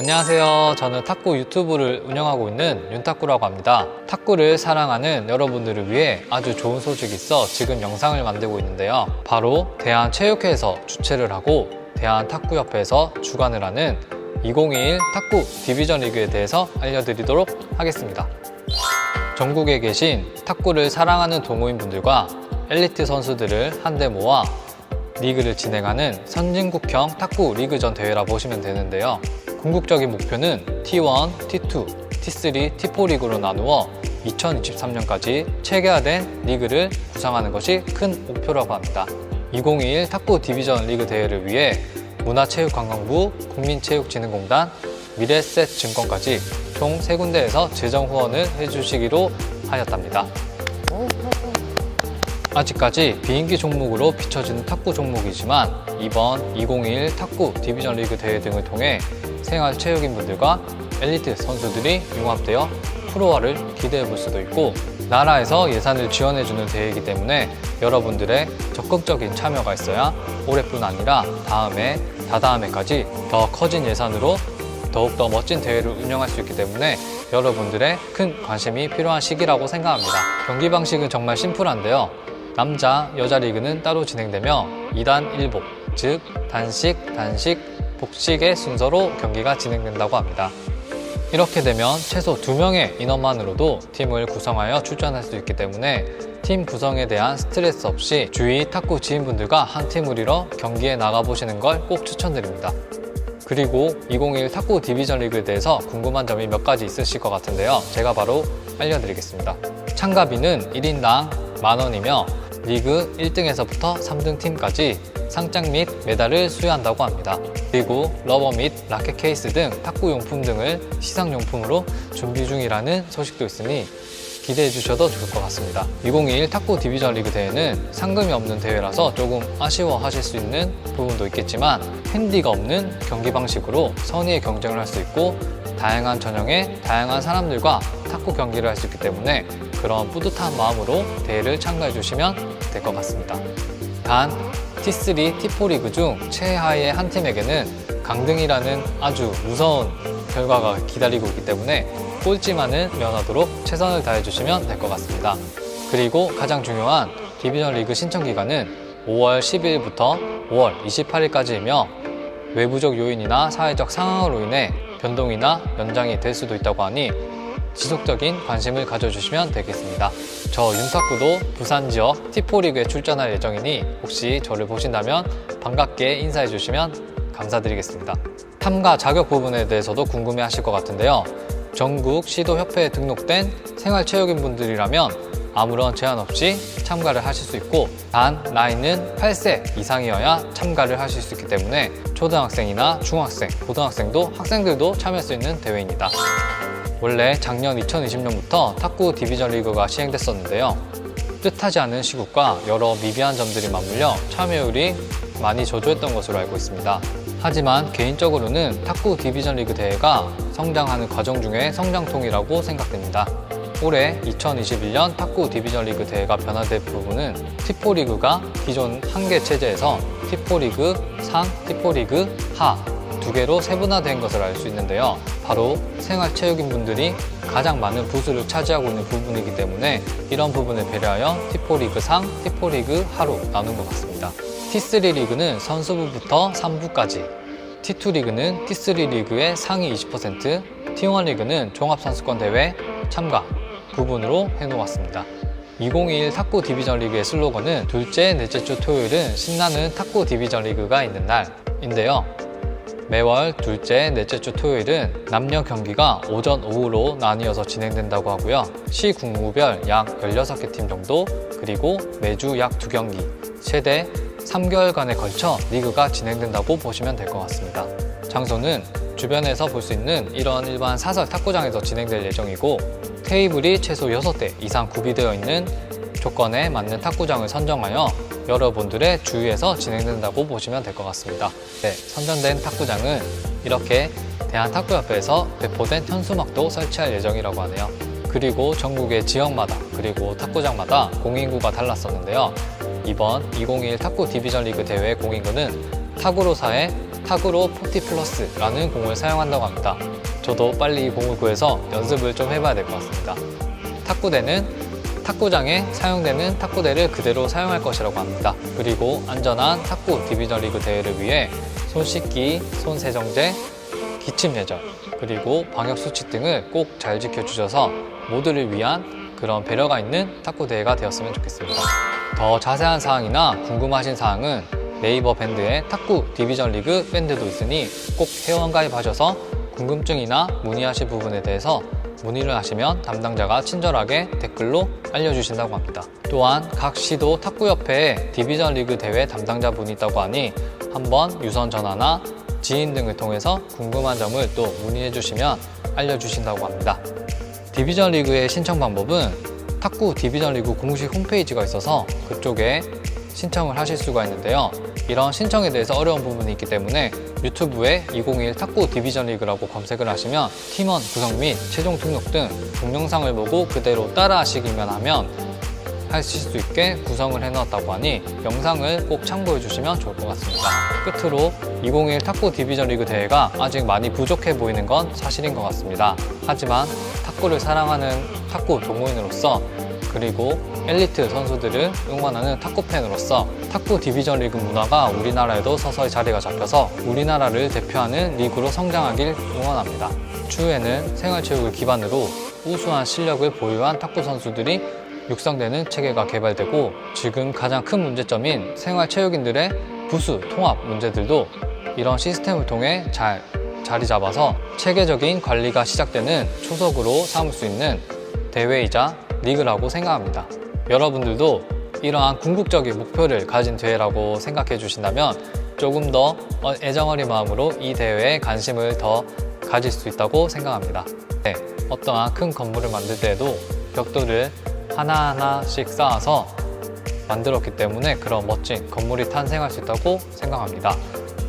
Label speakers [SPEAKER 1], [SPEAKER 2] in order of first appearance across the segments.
[SPEAKER 1] 안녕하세요. 저는 탁구 유튜브를 운영하고 있는 윤탁구라고 합니다. 탁구를 사랑하는 여러분들을 위해 아주 좋은 소식이 있어 지금 영상을 만들고 있는데요. 바로 대한체육회에서 주최를 하고 대한탁구협회에서 주관을 하는 2021 탁구 디비전 리그에 대해서 알려드리도록 하겠습니다. 전국에 계신 탁구를 사랑하는 동호인분들과 엘리트 선수들을 한데 모아 리그를 진행하는 선진국형 탁구 리그전 대회라 보시면 되는데요. 궁극적인 목표는 T1, T2, T3, T4 리그로 나누어 2023년까지 체계화된 리그를 구상하는 것이 큰 목표라고 합니다. 2021 탁구 디비전 리그 대회를 위해 문화체육관광부, 국민체육진흥공단, 미래셋 증권까지 총세 군데에서 재정 후원을 해주시기로 하였답니다. 아직까지 비인기 종목으로 비춰지는 탁구 종목이지만 이번 2021 탁구 디비전 리그 대회 등을 통해 생활체육인 분들과 엘리트 선수들이 융합되어 프로화를 기대해 볼 수도 있고 나라에서 예산을 지원해주는 대회이기 때문에 여러분들의 적극적인 참여가 있어야 올해뿐 아니라 다음해, 다다음해까지 더 커진 예산으로 더욱더 멋진 대회를 운영할 수 있기 때문에 여러분들의 큰 관심이 필요한 시기라고 생각합니다. 경기 방식은 정말 심플한데요. 남자, 여자 리그는 따로 진행되며 2단 1복, 즉 단식, 단식, 복식의 순서로 경기가 진행된다고 합니다. 이렇게 되면 최소 2명의 인원만으로도 팀을 구성하여 출전할 수 있기 때문에 팀 구성에 대한 스트레스 없이 주위 탁구 지인분들과 한 팀을 이뤄 경기에 나가보시는 걸 꼭 추천드립니다. 그리고 2021 탁구 디비전 리그에 대해서 궁금한 점이 몇 가지 있으실 것 같은데요. 제가 바로 알려드리겠습니다. 참가비는 1인당 만 원이며 리그 1등에서부터 3등 팀까지 상장 및 메달을 수여한다고 합니다. 그리고 러버 및 라켓 케이스 등 탁구 용품 등을 시상 용품으로 준비 중이라는 소식도 있으니 기대해 주셔도 좋을 것 같습니다. 2021 탁구 디비전 리그 대회는 상금이 없는 대회라서 조금 아쉬워 하실 수 있는 부분도 있겠지만 핸디가 없는 경기 방식으로 선의의 경쟁을 할 수 있고 다양한 전형의 다양한 사람들과 탁구 경기를 할 수 있기 때문에 그런 뿌듯한 마음으로 대회를 참가해 주시면 될 것 같습니다. 단 T3, T4 리그 중 최하위의 한 팀에게는 강등이라는 아주 무서운 결과가 기다리고 있기 때문에 꼴찌만은 면하도록 최선을 다해 주시면 될 것 같습니다. 그리고 가장 중요한 디비전 리그 신청 기간은 5월 10일부터 5월 28일까지이며 외부적 요인이나 사회적 상황으로 인해 변동이나 연장이 될 수도 있다고 하니 지속적인 관심을 가져주시면 되겠습니다. 저 윤탁구도 부산 지역 T4 리그에 출전할 예정이니 혹시 저를 보신다면 반갑게 인사해 주시면 감사드리겠습니다. 탐가 자격 부분에 대해서도 궁금해 하실 것 같은데요. 전국 시도협회에 등록된 생활체육인 분들이라면 아무런 제한 없이 참가를 하실 수 있고 단 나이는 8세 이상이어야 참가를 하실 수 있기 때문에 초등학생이나 중학생, 고등학생도 학생들도 참여할 수 있는 대회입니다. 원래 작년 2020년부터 탁구 디비전 리그가 시행됐었는데요. 뜻하지 않은 시국과 여러 미비한 점들이 맞물려 참여율이 많이 저조했던 것으로 알고 있습니다. 하지만 개인적으로는 탁구 디비전 리그 대회가 성장하는 과정 중에 성장통이라고 생각됩니다. 올해 2021년 탁구 디비전 리그 대회가 변화될 부분은 T4 리그가 기존 한 개 체제에서 T4 리그 상, T4 리그 하 두 개로 세분화된 것을 알 수 있는데요. 바로 생활체육인 분들이 가장 많은 부수를 차지하고 있는 부분이기 때문에 이런 부분을 배려하여 T4 리그 상, T4 리그 하로 나눈 것 같습니다. T3 리그는 선수부부터 3부까지, T2 리그는 T3 리그의 상위 20%, T1 리그는 종합선수권 대회 참가 부분으로 해놓았습니다. 2021 탁구 디비전 리그의 슬로건은 둘째, 넷째 주 토요일은 신나는 탁구 디비전 리그가 있는 날인데요. 매월 둘째, 넷째 주 토요일은 남녀 경기가 오전, 오후로 나뉘어서 진행된다고 하고요. 시 국무별 약 16개 팀 정도, 그리고 매주 약 2경기, 최대 3개월간에 걸쳐 리그가 진행된다고 보시면 될 것 같습니다. 장소는 주변에서 볼 수 있는 이런 일반 사설 탁구장에서 진행될 예정이고 테이블이 최소 6대 이상 구비되어 있는 조건에 맞는 탁구장을 선정하여 여러분들의 주위에서 진행된다고 보시면 될 것 같습니다. 네, 선정된 탁구장은 이렇게 대한탁구협회에서 배포된 현수막도 설치할 예정이라고 하네요. 그리고 전국의 지역마다 그리고 탁구장마다 공인구가 달랐었는데요. 이번 2021 탁구 디비전 리그 대회 공인구는 탁구로사의 타그로 40 플러스라는 공을 사용한다고 합니다. 저도 빨리 이 공을 구해서 연습을 좀 해봐야 될 것 같습니다. 탁구대는 탁구장에 사용되는 탁구대를 그대로 사용할 것이라고 합니다. 그리고 안전한 탁구 디비전 리그 대회를 위해 손 씻기, 손 세정제, 기침 예절, 그리고 방역 수칙 등을 꼭 잘 지켜주셔서 모두를 위한 그런 배려가 있는 탁구 대회가 되었으면 좋겠습니다. 더 자세한 사항이나 궁금하신 사항은 네이버 밴드에 탁구 디비전 리그 밴드도 있으니 꼭 회원 가입하셔서 궁금증이나 문의하실 부분에 대해서 문의를 하시면 담당자가 친절하게 댓글로 알려주신다고 합니다. 또한 각 시도 탁구협회에 디비전 리그 대회 담당자분이 있다고 하니 한번 유선 전화나 지인 등을 통해서 궁금한 점을 또 문의해 주시면 알려주신다고 합니다. 디비전 리그의 신청 방법은 탁구 디비전 리그 공식 홈페이지가 있어서 그쪽에 신청을 하실 수가 있는데요. 이런 신청에 대해서 어려운 부분이 있기 때문에 유튜브에 2021 탁구 디비전 리그라고 검색을 하시면 팀원 구성 및 최종 등록 등 동영상을 보고 그대로 따라 하시기만 하면 하실 수 있게 구성을 해놓았다고 하니 영상을 꼭 참고해 주시면 좋을 것 같습니다. 끝으로 2021 탁구 디비전 리그 대회가 아직 많이 부족해 보이는 건 사실인 것 같습니다. 하지만 탁구를 사랑하는 탁구 동호인으로서 그리고 엘리트 선수들을 응원하는 탁구 팬으로서 탁구 디비전 리그 문화가 우리나라에도 서서히 자리가 잡혀서 우리나라를 대표하는 리그로 성장하길 응원합니다. 추후에는 생활체육을 기반으로 우수한 실력을 보유한 탁구 선수들이 육성되는 체계가 개발되고 지금 가장 큰 문제점인 생활체육인들의 부수 통합 문제들도 이런 시스템을 통해 잘 자리 잡아서 체계적인 관리가 시작되는 초석으로 삼을 수 있는 대회이자 리그라고 생각합니다. 여러분들도 이러한 궁극적인 목표를 가진 대회라고 생각해 주신다면 조금 더 애정어린 마음으로 이 대회에 관심을 더 가질 수 있다고 생각합니다. 네, 어떠한 큰 건물을 만들 때에도 벽돌을 하나하나씩 쌓아서 만들었기 때문에 그런 멋진 건물이 탄생할 수 있다고 생각합니다.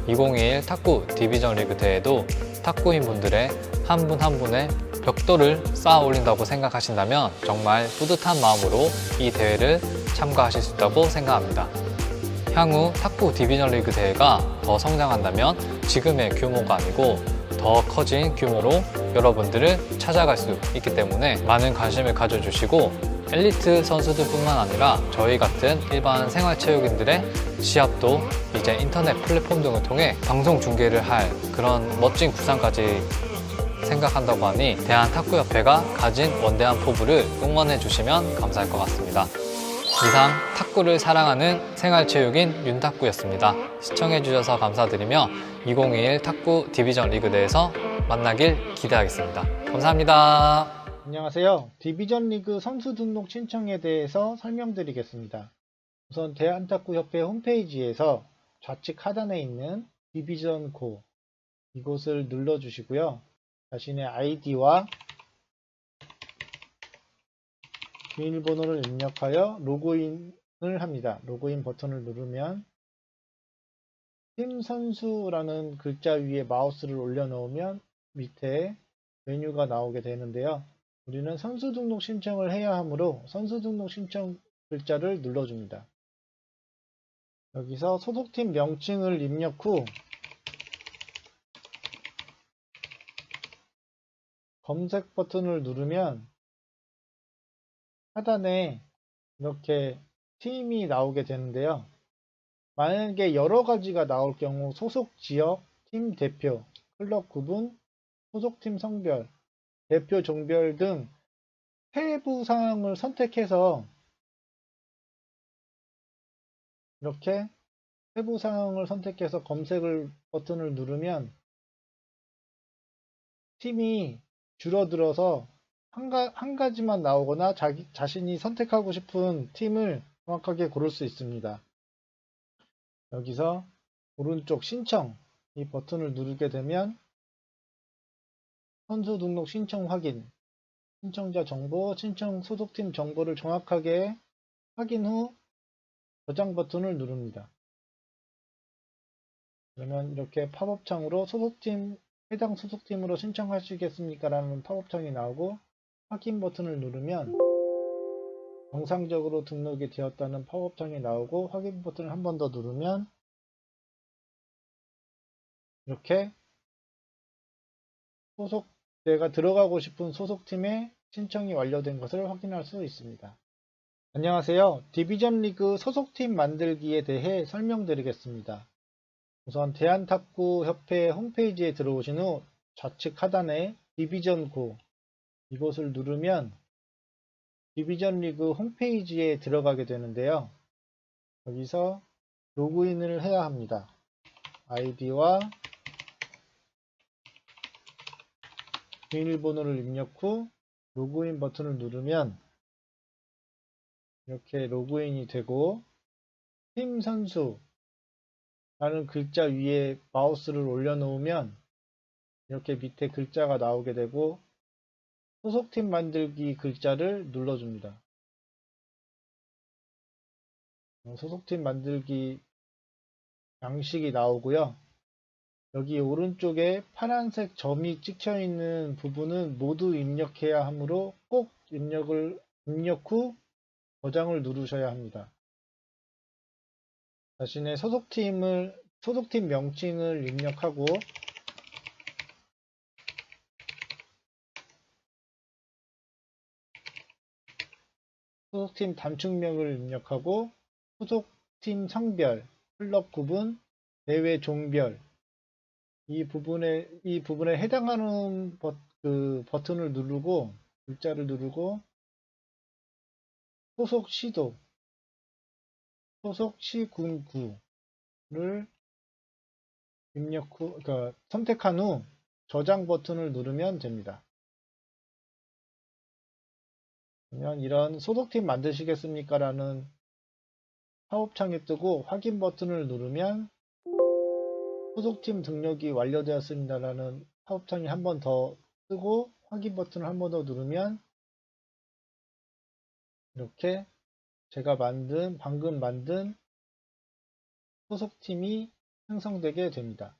[SPEAKER 1] 2021 탁구 디비전 리그 대회도 탁구인 분들의 한 분한 분의 벽돌을 쌓아 올린다고 생각하신다면 정말 뿌듯한 마음으로 이 대회를 참가하실 수 있다고 생각합니다. 향후 탁구 디비전 리그 대회가 더 성장한다면 지금의 규모가 아니고 더 커진 규모로 여러분들을 찾아갈 수 있기 때문에 많은 관심을 가져주시고 엘리트 선수들뿐만 아니라 저희 같은 일반 생활체육인들의 시합도 이제 인터넷 플랫폼 등을 통해 방송 중계를 할 그런 멋진 구상까지 생각한다고 하니 대한탁구협회가 가진 원대한 포부를 응원해 주시면 감사할 것 같습니다. 이상 탁구를 사랑하는 생활체육인 윤탁구였습니다. 시청해 주셔서 감사드리며 2021 탁구 디비전 리그 대에서 만나길 기대하겠습니다. 감사합니다.
[SPEAKER 2] 안녕하세요. 디비전 리그 선수 등록 신청에 대해서 설명드리겠습니다. 우선 대한탁구협회 홈페이지에서 좌측 하단에 있는 디비전 고 이곳을 눌러주시고요. 자신의 아이디와 비밀번호를 입력하여 로그인을 합니다. 로그인 버튼을 누르면 팀 선수라는 글자 위에 마우스를 올려놓으면 밑에 메뉴가 나오게 되는데요. 우리는 선수 등록 신청을 해야 하므로 선수 등록 신청 글자를 눌러줍니다. 여기서 소속팀 명칭을 입력 후 검색 버튼을 누르면 하단에 이렇게 팀이 나오게 되는데요. 만약에 여러 가지가 나올 경우 소속 지역, 팀 대표, 클럽 구분, 소속팀 성별, 대표 종별 등 세부 사항을 선택해서 이렇게 세부 사항을 선택해서 검색을 버튼을 누르면 팀이 줄어들어서 한, 가, 한 가지만 나오거나 자기, 자신이 선택하고 싶은 팀을 정확하게 고를 수 있습니다. 여기서 오른쪽 신청 이 버튼을 누르게 되면 선수 등록 신청 확인 신청자 정보, 신청 소속팀 정보를 정확하게 확인 후 저장 버튼을 누릅니다. 그러면 이렇게 팝업 창으로 소속팀 해당 소속팀으로 신청하시겠습니까? 라는 팝업창이 나오고 확인 버튼을 누르면 정상적으로 등록이 되었다는 팝업창이 나오고 확인 버튼을 한 번 더 누르면 이렇게 소속 내가 들어가고 싶은 소속팀에 신청이 완료된 것을 확인할 수 있습니다. 안녕하세요. 디비전 리그 소속팀 만들기에 대해 설명드리겠습니다. 우선 대한탁구 협회 홈페이지에 들어오신 후 좌측 하단에 디비전 9 이곳을 누르면 디비전 리그 홈페이지에 들어가게 되는데요. 여기서 로그인을 해야 합니다. 아이디와 비밀번호를 입력 후 로그인 버튼을 누르면 이렇게 로그인이 되고 팀 선수 라는 글자 위에 마우스를 올려놓으면 이렇게 밑에 글자가 나오게 되고 소속팀 만들기 글자를 눌러줍니다. 어, 소속팀 만들기 양식이 나오고요. 여기 오른쪽에 파란색 점이 찍혀 있는 부분은 모두 입력해야 하므로 꼭 입력을 입력 후 저장을 누르셔야 합니다. 자신의 소속팀을 소속팀 명칭을 입력하고 소속팀 단축명을 입력하고 소속팀 성별, 클럽 구분, 대회 종별. 이 부분에 이 부분에 해당하는 버, 그 버튼을 누르고 글자를 누르고 소속 시도 소속 시 군구를 입력 후 그러니까 선택한 후 저장 버튼을 누르면 됩니다. 그러면 이런 소속팀 만드시겠습니까? 라는 팝업창이 뜨고 확인 버튼을 누르면 소속팀 등록이 완료되었습니다. 라는 팝업창이 한 번 더 뜨고 확인 버튼을 한 번 더 누르면 이렇게 제가 만든 방금 만든 소속팀이 생성되게 됩니다.